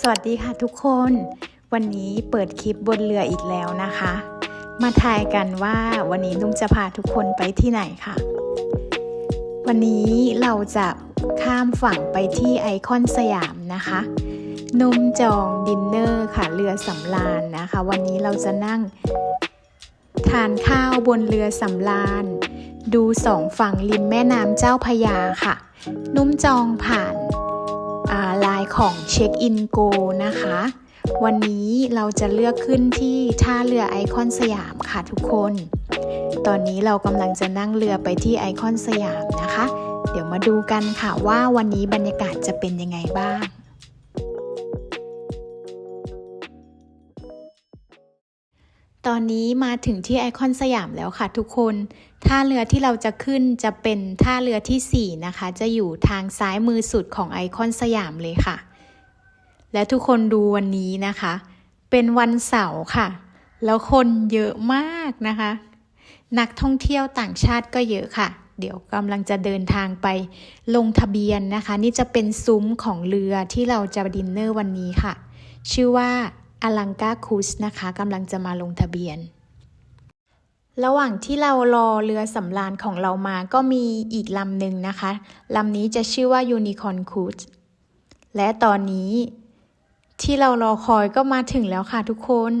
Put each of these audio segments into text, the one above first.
สวัสดีค่ะทุกคน วันนี้เปิดคลิปบนเรืออีกแล้วนะคะ มาทายกันว่าวันนี้นุ่มจะพาทุกคนไปที่ไหนค่ะ วันนี้เราจะข้ามฝั่งไปที่ไอคอนสยามนะคะนุ่มจองดินเนอร์ค่ะเรือสำราญนะคะ วันนี้เราจะนั่ง ทานข้าวบนเรือสำราญ ดูสองฝั่งริมแม่น้ำเจ้าพระยาค่ะ นุ่มจองผ่าน ของเช็คอินโกนะคะ วันนี้เราจะเลือกขึ้นที่ท่าเรือไอคอนสยามค่ะทุกคน ตอนนี้เรากำลังจะนั่งเรือไปที่ไอคอนสยามนะคะ เดี๋ยวมาดูกันค่ะว่าวันนี้บรรยากาศจะเป็นยังไงบ้าง ตอนนี้มาถึงที่ไอคอนสยามแล้วค่ะทุกคน ท่าเรือที่เราจะขึ้นจะเป็นท่าเรือที่ 4 นะคะ จะอยู่ทางซ้ายมือสุดของไอคอนสยามเลยค่ะ และทุกคนดูวันนี้นะคะ เป็นวันเสาร์ค่ะ แล้วคนเยอะมากนะคะ นักท่องเที่ยวต่างชาติก็เยอะค่ะ เดี๋ยวกำลังจะเดินทางไปลงทะเบียนนะคะ นี่จะเป็นซุ้มของเรือที่เราจะดินเนอร์วันนี้ค่ะ ชื่อว่า อลังกาคุสนะคะกำลังจะมาลงทะเบียน ระหว่างที่เรารอเรือสำราญของเรามาก็มีอีกลำหนึ่งนะคะลำนี้จะชื่อว่า Unicorn Cruise และตอนนี้ที่เรารอคอยก็มาถึงแล้วค่ะทุกคน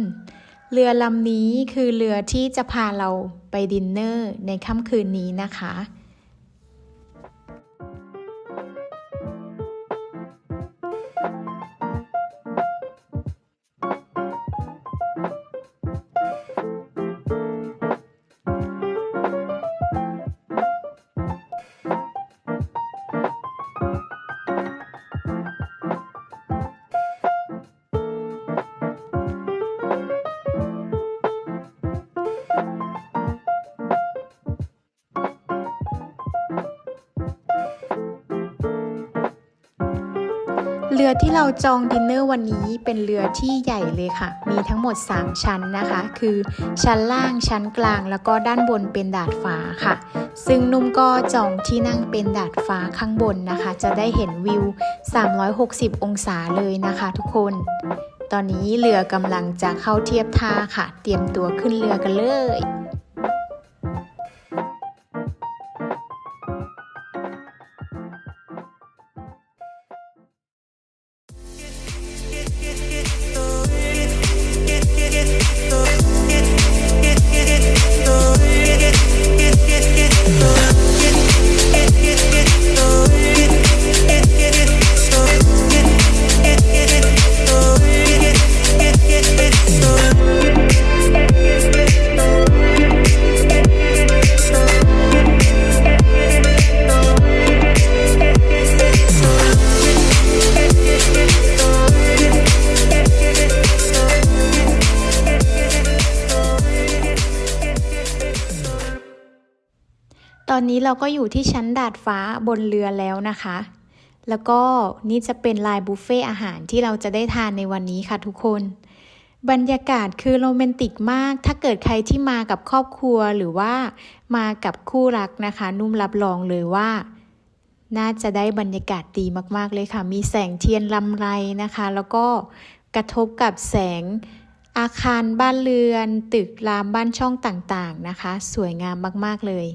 เรือลำนี้คือเรือที่จะพาเราไปดินเนอร์ในค่ำคืนนี้นะคะ เรือที่เราจองดินเนอร์วันนี้เป็นเรือที่ใหญ่เลยค่ะ มีทั้งหมด 3 ชั้นนะคะ คือชั้นล่างชั้นกลาง แล้วก็ด้านบนเป็นดาดฟ้าค่ะ ซึ่งนุ่มก็จองที่นั่งเป็นดาดฟ้าข้างบนนะคะ จะได้เห็นวิว 360 องศาเลยนะคะทุกคน ตอนนี้เรือกำลังจะเข้าเทียบท่าค่ะ เตรียมตัวขึ้นเรือกันเลย นี้เราก็อยู่ที่ชั้นดาดฟ้าบนเรือแล้วนะคะ แล้วก็นี่จะเป็นลายบุฟเฟ่อาหารที่เราจะได้ทานในวันนี้ค่ะทุกคน บรรยากาศคือโรแมนติกมาก ถ้าเกิดใครที่มากับครอบครัวหรือว่ามากับคู่รักนะคะ นุ่มรับรองเลยว่า น่าจะได้บรรยากาศดีมากๆเลยค่ะ มีแสงเทียนลำไรนะคะ แล้วก็กระทบกับแสงอาคารบ้านเรือน ตึกรามบ้านช่องต่างๆนะคะ สวยงามมากๆเลย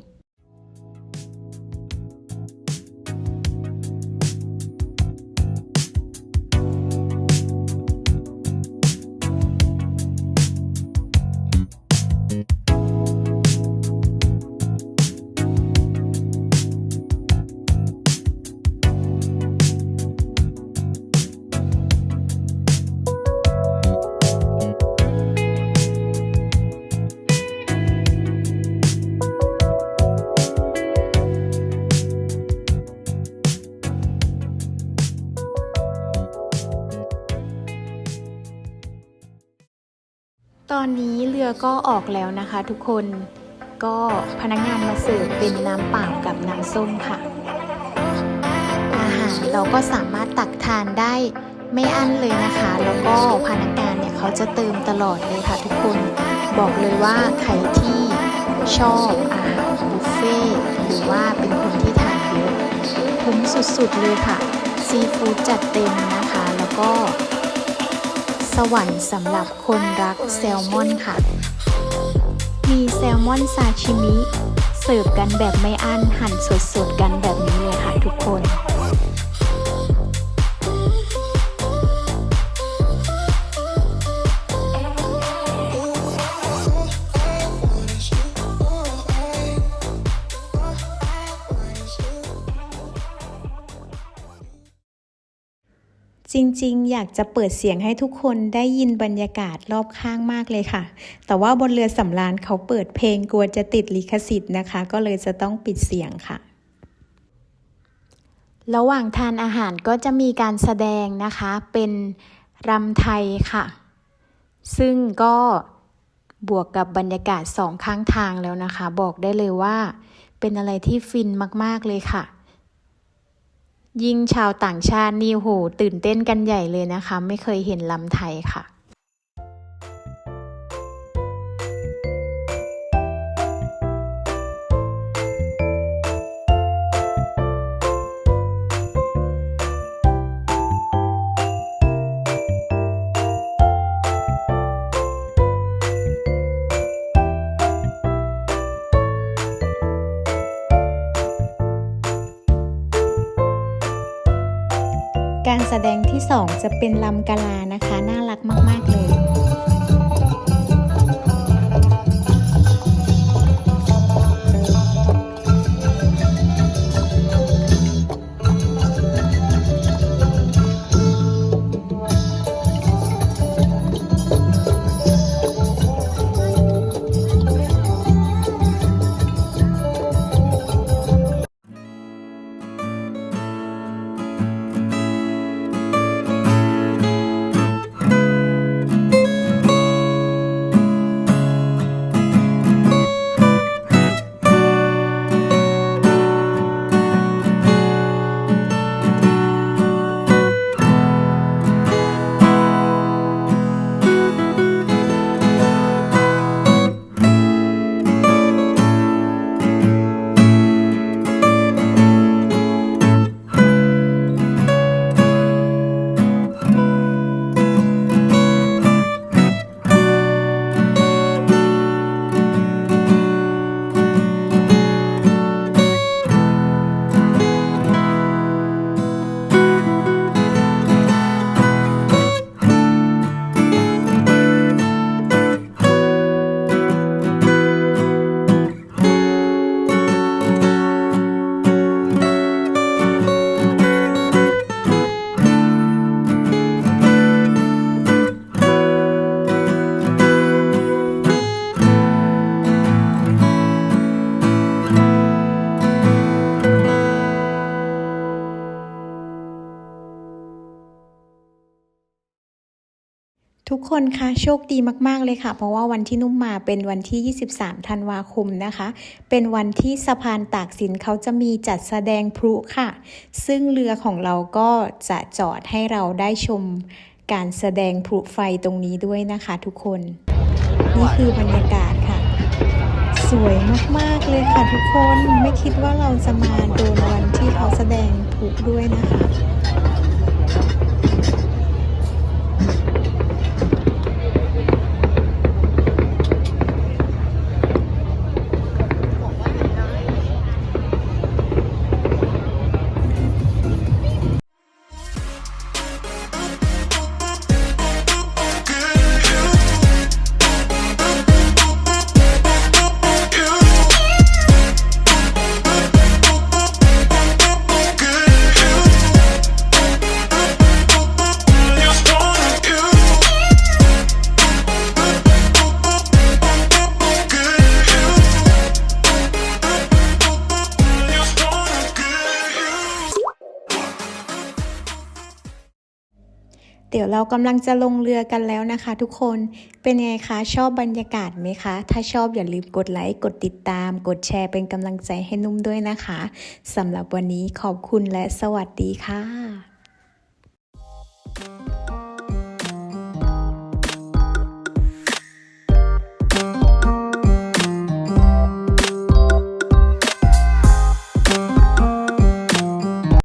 อนนี้เรือก็ออกแล้วนะคะ ทุกคนก็พนักงานมาเสิร์ฟเป็นน้ำเปล่ากับน้ำส้มค่ะ อาหารเราก็สามารถตักทานได้ไม่อั้นเลยนะคะ แล้วก็พนักงานเนี่ยเขาจะเติมตลอดเลยค่ะทุกคนบอกเลยว่าใครที่ชอบอาหารบุฟเฟ่หรือว่าเป็นคนที่ทานเยอะคุ้มสุดๆเลยค่ะ ซีฟู้ดจัดเต็มนะคะ แล้วก็ สวรรค์สำหรับคนรักแซลมอนค่ะ มีแซลมอนซาชิมิ เสิร์ฟกันแบบไม่อั้นหั่นสดๆกันแบบนี้เลยค่ะทุกคน จริงๆ อยากจะเปิดเสียงให้ทุกคนได้ยินบรรยากาศรอบข้างมากเลยค่ะ แต่ว่าบนเรือสำราญเขาเปิดเพลงกลัวจะติดลิขสิทธิ์นะคะ ก็เลยจะต้องปิดเสียงค่ะ ระหว่างทานอาหารก็จะมีการแสดงนะคะ เป็นรำไทยค่ะ ซึ่งก็บวกกับบรรยากาศสองข้างทางแล้วนะคะ บอกได้เลยว่า เป็นอะไรที่ฟินมากๆเลยค่ะ ยิ่งชาวต่างชาตินี่โหตื่นเต้นกันใหญ่เลยนะคะ ไม่เคยเห็นลำไทยค่ะ ที่ 2 จะเป็นลำกะลานะคะ น่ารักมาก ๆ เลย คนคะโชคดีมาก ๆ เลยค่ะ เพราะว่าวันที่นุ่มมาเป็นวันที่ 23 ธันวาคมนะคะ เป็นวันที่สะพานตากสินเขาจะมีจัดแสดงพลุค่ะ ซึ่งเรือของเราก็จะจอดให้เราได้ชมการแสดงพลุไฟตรงนี้ด้วยนะคะทุกคน นี่คือบรรยากาศค่ะ สวยมาก ๆ เลยค่ะทุกคนไม่คิดว่าเราจะมาโดนวันที่เขาแสดงพลุด้วยนะคะ เรากำลังจะลงเรือกันแล้วนะคะ ทุกคนเป็นไงคะ ชอบบรรยากาศไหมคะ ถ้าชอบอย่าลืมกดไลค์กดติดตาม กดแชร์เป็นกำลังใจให้นุ่มด้วยนะคะสำหรับวันนี้ขอบคุณและสวัสดีค่ะ